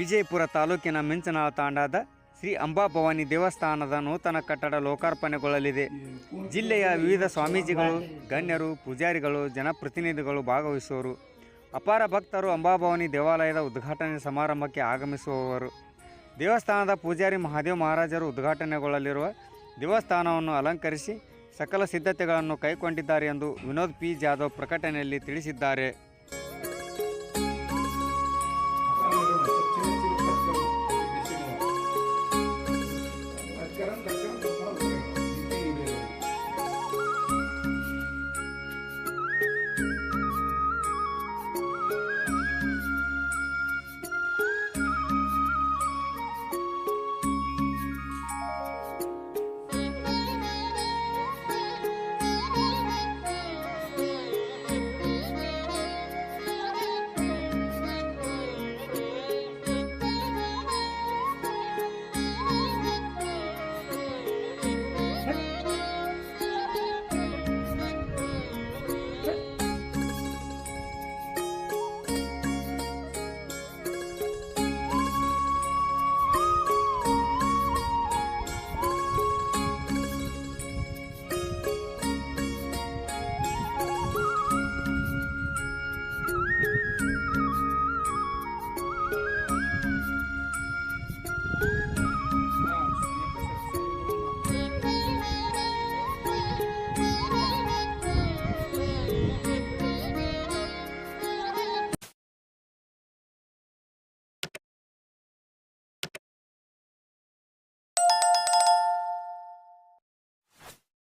ವಿಜಯಪುರ ತಾಲೂಕಿನ ಮಿಂಚನಾಳ ತಾಂಡಾದ ಶ್ರೀ ಅಂಬಾಭವಾನಿ ದೇವಸ್ಥಾನದ ನೂತನ ಕಟ್ಟಡ ಲೋಕಾರ್ಪಣೆಗೊಳ್ಳಲಿದೆ. ಜಿಲ್ಲೆಯ ವಿವಿಧ ಸ್ವಾಮೀಜಿಗಳು, ಗಣ್ಯರು, ಪೂಜಾರಿಗಳು, ಜನಪ್ರತಿನಿಧಿಗಳು ಭಾಗವಹಿಸುವರು. ಅಪಾರ ಭಕ್ತರು ಅಂಬಾಭವಾನಿ ದೇವಾಲಯದ ಉದ್ಘಾಟನೆ ಸಮಾರಂಭಕ್ಕೆ ಆಗಮಿಸುವವರು. ದೇವಸ್ಥಾನದ ಪೂಜಾರಿ ಮಹಾದೇವ ಮಹಾರಾಜರು ಉದ್ಘಾಟನೆಗೊಳ್ಳಲಿರುವ ದೇವಸ್ಥಾನವನ್ನು ಅಲಂಕರಿಸಿ ಸಕಲ ಸಿದ್ಧತೆಗಳನ್ನು ಕೈಗೊಂಡಿದ್ದಾರೆ ಎಂದು ವಿನೋದ್ ಪಿ. ಜಾಧವ್ ಪ್ರಕಟಣೆಯಲ್ಲಿ ತಿಳಿಸಿದ್ದಾರೆ.